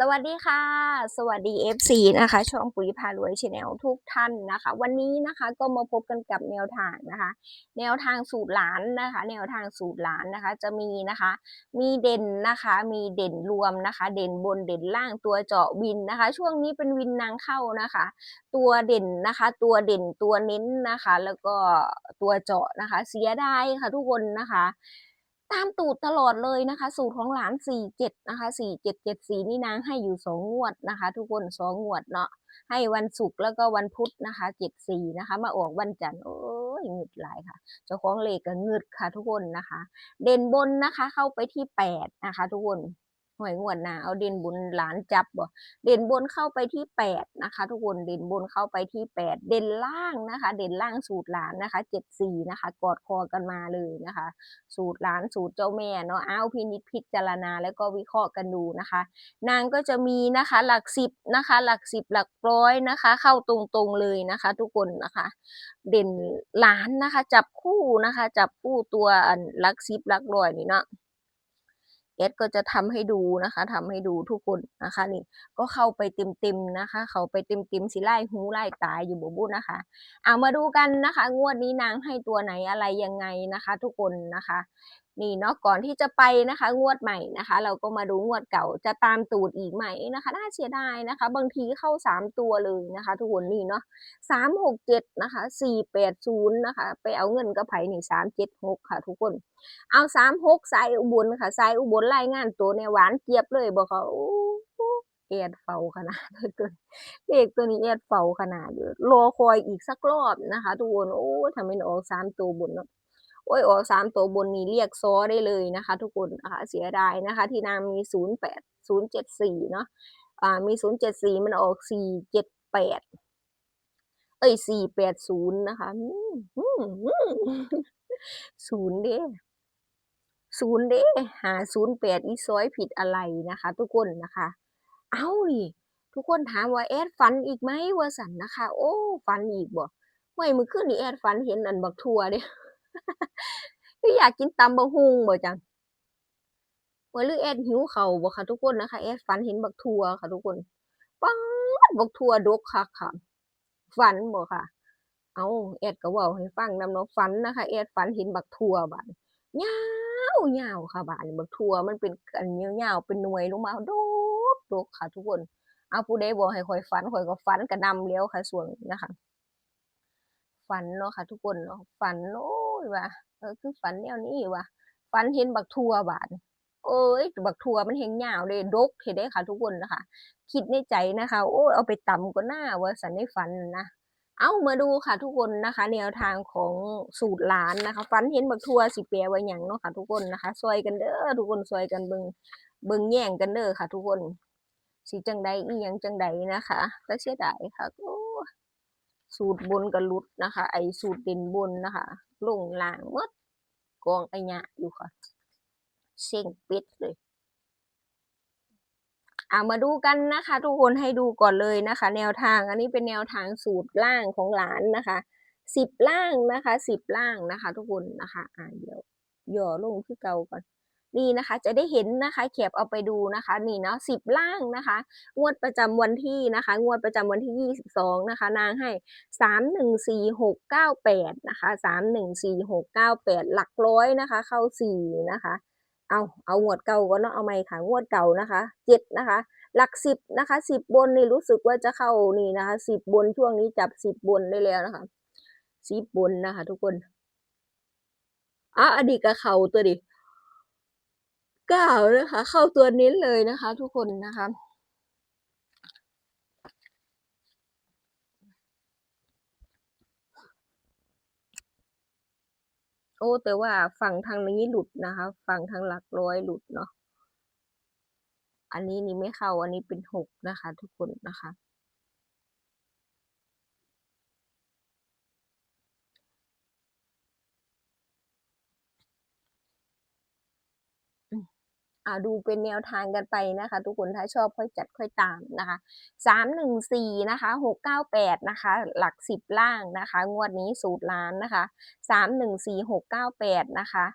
สวัสดีค่ะ สวัสดี FC นะคะ ช่องปุ๋ยพารวยชแนลทุกท่านนะคะ วันนี้นะคะก็มาพบกันกับแนวทางนะคะ แนวทางสูตรหลานนะคะ แนวทางสูตรหลานนะคะ จะมีนะคะ มีเด่นนะคะ มีเด่นรวมนะคะ เด่นบนเด่นล่างตัวเจาะวินนะคะ ช่วงนี้เป็นวินนางเข้านะคะ ตัวเด่นนะคะ ตัวเด่นตัวเน้นนะคะ แล้วก็ตัวเจาะนะคะ เสียดายค่ะทุกคนนะคะ ตามตูดตลอดเลยนะคะ สูตรของหลานสี่เจ็ดนะคะสี่เจ็ดเจ็ดสี่นี่นางให้อยู่สองงวดนะคะ ทุกคนสองงวดเนาะให้วันศุกร์แล้วก็วันพุธนะคะเจ็ดสี่นะคะ มาออกวันจันทร์โอ้ยเงืดหลายค่ะ เจ้าของเลขก็เงืดค่ะทุกคนนะคะ เด่นบนนะคะเข้าไปที่แปดนะคะ ทุกคน หวยงวดหนาเอาเด่นบนหลานจับบ่เด่นบนเข้าไปที่แปดนะคะ ทุกคนเด่นบนเข้าไปที่แปดเด่นล่างนะคะ เด่นล่างสูตรหลานนะคะเจ็ดสี่นะคะ กอดคอกันมาเลยนะคะ สูตรหลานสูตรเจ้าแม่เนาะเอาพินิจพิจารณาแล้วก็วิเคราะห์กันดูนะคะ นางก็จะมีนะคะหลักสิบนะคะ หลักสิบหลักร้อยนะคะ เข้าตรงๆเลยนะคะ ทุกคนนะคะ เด่นหลานนะคะ จับคู่นะคะ จับคู่ตัวหลักสิบหลักร้อยนี่เนาะ เอสก็จะทำให้ดูนะคะทำให้ดูทุกคนนะคะนี่ก็เข้าไปเต็มๆนะคะ เขาไปเต็มๆสิไล่หูไล่ตายอยู่บบูนะคะเอามาดูกันนะคะ งวดนี้นางให้ตัวไหนอะไรยังไงนะคะ ทุกคนนะคะ นี่เนาะก่อนที่จะไปนะคะ งวดใหม่นะคะ เราก็มาดูงวดเก่าจะตามตูดอีกไหมนะคะน่าเสียดายนะคะ บางทีเข้าสามตัวเลยนะคะ ทุกคนนี่เนาะสามหกเจ็ดนะคะสี่แปดศูนย์นะคะ ไปเอาเงินกระไผ่นี่สามเจ็ดหกค่ะ ทุกคน เอาสามหกสายอุบลค่ะสายอุบลรายงานตัวเนี่ยหวานเจี๊ยบเลยบอกเขาโอ้เอ็ดเฝ้าขนาดเลยเลขตัวนี้เอ็ดเฝ้าขนาดอยู่รอคอยอีกสักรอบนะคะ ทุกคนโอ้ทำเป็นออกสามตัวบนเนาะ โอ้ยออกสามตัวบนนี้เรียกซอได้เลยนะคะ ทุกคนนะคะเสียดายนะคะ ที่นางมีศูนย์แปดศูนย์เจ็ดสี่เนาะอ่ามีศูนย์เจ็ดสี่มันออกสี่เจ็ดแปดเอ้ยสี่แปดศูนย์นะคะศูนย์เด้ศูนย์เด้หาศูนย์แปดอีซอยผิดอะไรนะคะ ทุกคนนะคะ เอานี่ทุกคนถามว่าแอดฝันอีกไหมว่าสันนะคะ โอ้ฝันอีกบ่ไม่มือขึ้นนี่แอดฝันเห็นอันบักทัวเด้คื ออยากกินตำบะฮุงบ่จังว่าหรือแอดหิวเข่าบ่ค่ะทุกคนนะคะแอดฝันเห็นบักทัวค่ะทุกคนป๊าดบักทัวดกค่ะค่ะ ฝันบ่ค่ะ เอาแอดก็เว้าให้ฟังนำเนาะฝันนะคะแอดฝันเห็นบักทัวบาดยายาวค่ะบาดนี้บักทัวมันเป็นอันยาวๆเป็นหน่วยลงมาดกดกค่ะ ทุกคนเอาผู้ใดบอกให้ข่อยฝันข่อยก็ฝันกระนำแล้วค่ะส่วนนะคะฝันเนาะค่ะ ทุกคนเนาะฝันโอ้ย ว่าเออคือฝันแนวนี้ว่ะฝันเห็นบักทัวบาดเอ้ยบักทัวมันเห็นยาวเลยดกเห็นได้ค่ะ ทุกคนนะคะคิดในใจนะคะ โอ้เอาไปต่ำก็น่าว่าสันในฝันนะเอามาดูค่ะทุกคนนะคะ แนวทางของสูตรหลานนะคะฝันเห็นบักทัวสิแปลว่าหยังเนาะค่ะ ทุกคนนะคะซอยกันเด้อทุกคนซอยกันเบิงเบิงแย่งกันเด้อค่ะ ทุกคนสิจังใดอีหยังจังใดนะคะก็เสียดายค่ะโอ้ สูตรบนกับลุดนะคะ ไอสูตรเด่นบนนะคะ ลงล่างมดกองไอ้หยะอยู่ค่ะเซ็งปิดเลยเอามาดูกันนะคะ ทุกคนให้ดูก่อนเลยนะคะ แนวทางอันนี้เป็นแนวทางสูตรล่างของหลานนะคะสิบล่างนะคะสิบล่างนะคะ ทุกคนนะคะ อ่าเดี๋ยวย่อลงคือเก่าก่อน นี่นะคะจะได้เห็นนะคะแคบเอาไปดูนะคะนี่เนาะสิบล่างนะคะ งวดประจำวันที่นะคะ งวดประจำวันที่ยี่สิบสองนะคะ นางให้สามหนึ่งสี่หกเก้าแปดนะคะสามหนึ่งสี่หกเก้าแปดหลักร้อยนะคะ เข้าสี่นะคะ เอาเอางวดเก่าก็เนาะเอาใหม่ค่ะงวดเก่านะคะเจ็ดนะคะ หลักสิบนะคะสิบบนนี่รู้สึกว่าจะเข้านี่นะคะสิบบนช่วงนี้จับสิบบนได้แล้วนะคะสิบบนนะคะ ทุกคนอะอดีตก็เข้าตัวดิ เก้านะคะ เข้าตัวเน้นเลยนะคะ ทุกคนนะคะโอ้แต่ว่าฝั่งทางนี้หลุดนะคะ ฝั่งทางหลักร้อยหลุดเนาะอันนี้นี่ไม่เข้าอันนี้เป็นหกนะคะ ทุกคนนะคะ อ่าดูเป็นแนวทางกันไปนะคะ ทุกคนถ้าชอบค่อยจัดค่อยตามนะคะสามหนึ่งสี่นะคะหกเก้าแปดนะคะ หลักสิบล่างนะคะ งวดนี้สูตรล้านนะคะสามหนึ่งสี่หกเก้าแปดนะคะ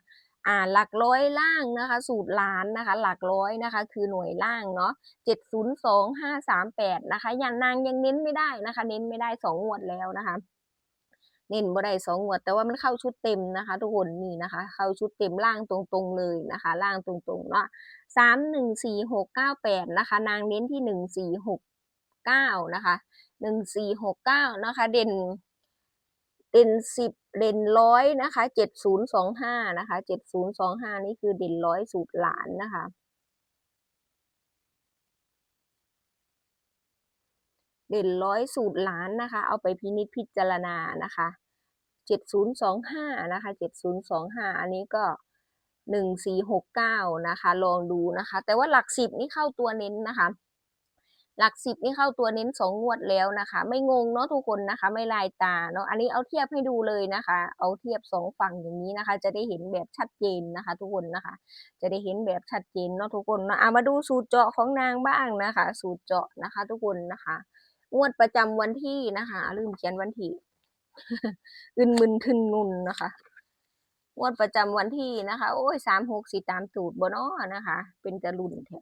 อ่าหลักร้อยล่างนะคะ สูตรล้านนะคะ หลักร้อยนะคะ คือหน่วยล่างเนาะเจ็ดศูนย์สองห้าสามแปดนะคะยันนางยังเน้นไม่ได้นะคะ เน้นไม่ได้สองงวดแล้วนะคะ เน้นบ่ได้สองงวด แต่ว่ามันเข้าชุดเต็มนะคะ ทุกคนนี่นะคะ เข้าชุดเต็มล่างตรงๆเลยนะคะ ล่างตรงๆเนาะสามหนึ่งสี่หกเก้าแปดนะคะ นางเน้นที่หนึ่งสี่หกเก้านะคะหนึ่งสี่หกเก้านะคะ เด่นเด่นสิบเด่นร้อยนะคะเจ็ดศูนย์สองห้านะคะเจ็ดศูนย์สองห้านี่คือเด่นร้อยสูตรหลานนะคะเด่นร้อยสูตรล้านนะคะ เอาไปพินิจพิจารณานะคะ จ็ดศูนย์สองห้านะคะเจ็ดศูนย์สองห้าอันนี้ก็หนึ่งสี่หกเก้านะคะ ลองดูนะคะ แต่ว่าหลักสิบนี่เข้าตัวเน้นนะคะ หลักสิบนี่เข้าตัวเน้นสองงวดแล้วนะคะ ไม่งงเนาะทุกคนนะคะ ไม่ลายตาเนาะอันนี้เอาเทียบให้ดูเลยนะคะ เอาเทียบสองฝั่งอย่างนี้นะคะ จะได้เห็นแบบชัดเจนนะคะ ทุกคนนะคะ จะได้เห็นแบบชัดเจนเนาะทุกคนเนาะเอามาดูสูตรเจาะของนางบ้างนะคะ สูตรเจาะนะคะ ทุกคนนะคะ งวดประจำวันที่นะคะลืมเขียนวันที่ อึนมึนทึนนุนนะคะงวดประจำวันที่นะคะ โอ้ยสามหกสี่ตามสูตรบนอ้อนะคะ เป็นจะรุนแท้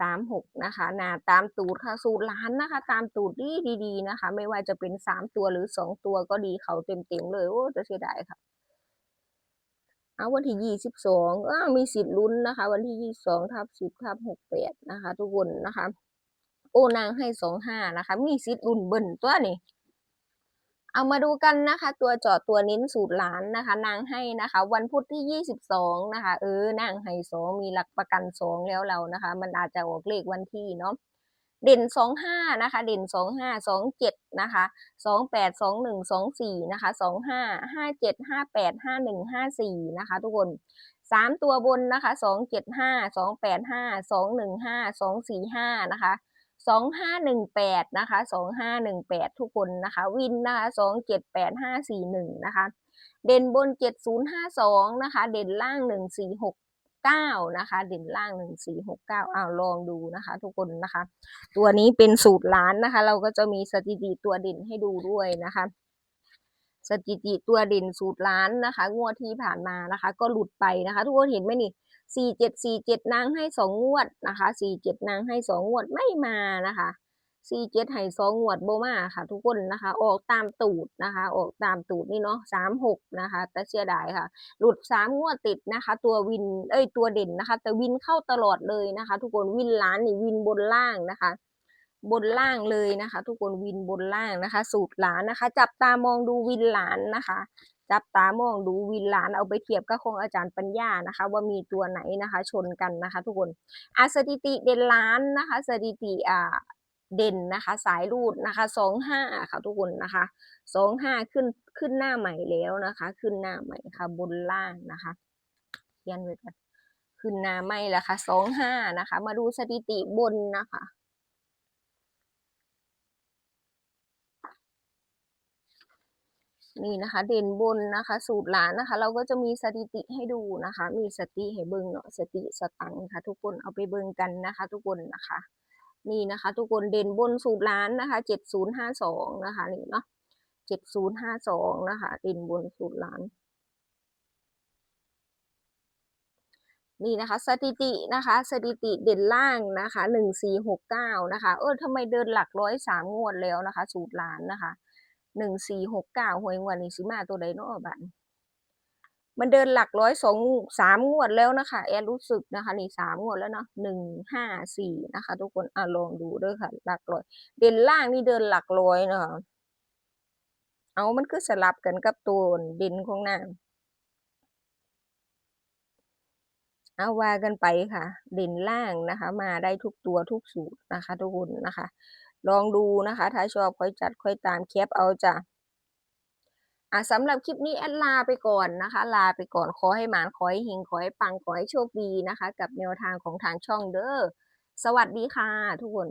สามหกนะคะนาตามตูดค่ะ สูตรล้านนะคะ ตามตูดดีดีๆนะคะ ไม่ว่าจะเป็นสามตัวหรือสองตัวก็ดีเขาเต็มๆเลย โอ้จะเสียดายค่ะ เอาวันที่ยี่สิบสองมีสิทธิ์ลุ้นนะคะ วันที่ยี่สองทับสิบทับหกแปดนะคะ ทุกคนนะคะ โอ้นางให้สองห้านะคะ มีสิทธิ์ลุ้นเบิ่นตัวนี่ เอามาดูกันนะคะ ตัวเจาะตัวเน้นสูตรหลานนะคะ นางให้นะคะ วันพุธที่ยี่สิบสองนะคะ เออนางให้สองมีหลักประกันสองแล้วเรานะคะ มันอาจจะออกเลขวันที่เนาะเด่นสองห้านะคะ เด่นสองห้าสองเจ็ดนะคะสองแปดสองหนึ่งสองสี่นะคะสองห้าห้าเจ็ดห้าแปดห้าหนึ่งห้าสี่นะคะ ทุกคนสามตัวบนนะคะสองเจ็ดห้าสองแปดห้าสองหนึ่งห้าสองสี่ห้านะคะ สองห้าหนึ่งแปดนะคะสองห้าหนึ่งแปดทุกคนนะคะ วินนะคะสองเจ็ดแปดห้าสี่หนึ่งนะคะ เด่นบนเจ็ดศูนย์ห้าสองนะคะ เด่นล่างหนึ่งสี่หกเก้านะคะ เด่นล่างหนึ่งสี่หกเก้าอ้าวลองดูนะคะ ทุกคนนะคะ ตัวนี้เป็นสูตรล้านนะคะ เราก็จะมีสถิติตัวเด่นให้ดูด้วยนะคะ สถิติตัวเด่นสูตรล้านนะคะ งวดที่ผ่านมานะคะ ก็หลุดไปนะคะ ทุกคนเห็นไหมนี่สี่เจ็ดสี่เจ็ดนางให้สองงวดนะคะสี่เจ็ดนางให้สองงวดไม่มานะคะสี่เจ็ดให้สองงวดโบมาค่ะ ทุกคนนะคะ ออกตามตูดนะคะ ออกตามตูดนี่เนาะสามหกนะคะแต่เสียดายค่ะ หลุดสามงวดติดนะคะ ตัววินเอ้ยตัวเด่นนะคะ แต่วินเข้าตลอดเลยนะคะ ทุกคนวินล้านนี่วินบนล่างนะคะ บนล่างเลยนะคะ ทุกคนวินบนล่างนะคะ สูตรหลานนะคะ จับตามองดูวินหลานนะคะ จับตามองดูวินหลานเอาไปเทียบกับของอาจารย์ปัญญานะคะ ว่ามีตัวไหนนะคะ ชนกันนะคะ ทุกคนอาสถิติเด่นล้านนะคะสถิติอ่าเด่นนะคะ สายรูดนะคะสองห้าค่ะทุกคนนะคะสองห้าขึ้นขึ้นหน้าใหม่แล้วนะคะ ขึ้นหน้าใหม่ค่ะ บนล่างนะคะเขียนไว้ก่อนขึ้นหน้าใหม่แล้วค่ะสองห้านะคะ มาดูสถิติบนนะคะ นี่นะคะเด่นบนนะคะ สูตรหลานนะคะ เราก็จะมีสถิติให้ดูนะคะ มีสติให้เบิงเนาะสติสตังค่ะ ทุกคนเอาไปเบิงกันนะคะ ทุกคนนะคะ นี่นะคะ ทุกคนเด่นบนสูตรหลานนะคะเจ็ดศูนย์ห้าสองนะคะนี่เนาะเจ็ดศูนย์ห้าสองนะคะ เด่นบนสูตรหลานนี่นะคะสถิตินะคะสถิติเด่นล่างนะคะหนึ่งสี่หกเก้านะคะ เออทำไมเดินหลักร้อยสามงวดแล้วนะคะ สูตรล้านนะคะ หนึ่งสี่หกเก้าหวยงวดนี้สิมาตัวใดเนาะบัดมันเดินหลักร้อยสองสามงวดแล้วนะคะ แอร์รู้สึกนะคะนี่สามงวดแล้วเนาะหนึ่งห้าสี่นะคะ ทุกคนอะลองดูด้อค่ะ หลักร้อย เด่นล่างนี่เดินหลักร้อยเนาะเอามันคือสลับกันกับตัวเด่นของนางเอาว่ากันไปค่ะ เด่นล่างนะคะ มาได้ทุกตัวทุกสูตรนะคะ ทุกคนนะคะ ลองดูนะคะ ถ้าชอบค่อยจัดค่อยตามแคปเอาจ้ะอะสำหรับคลิปนี้แอดลาไปก่อนนะคะ ลาไปก่อนขอให้หมานขอให้เฮงขอให้ปังขอให้โชคดีนะคะ กับแนวทางของทางช่องเด้อสวัสดีค่ะทุกคน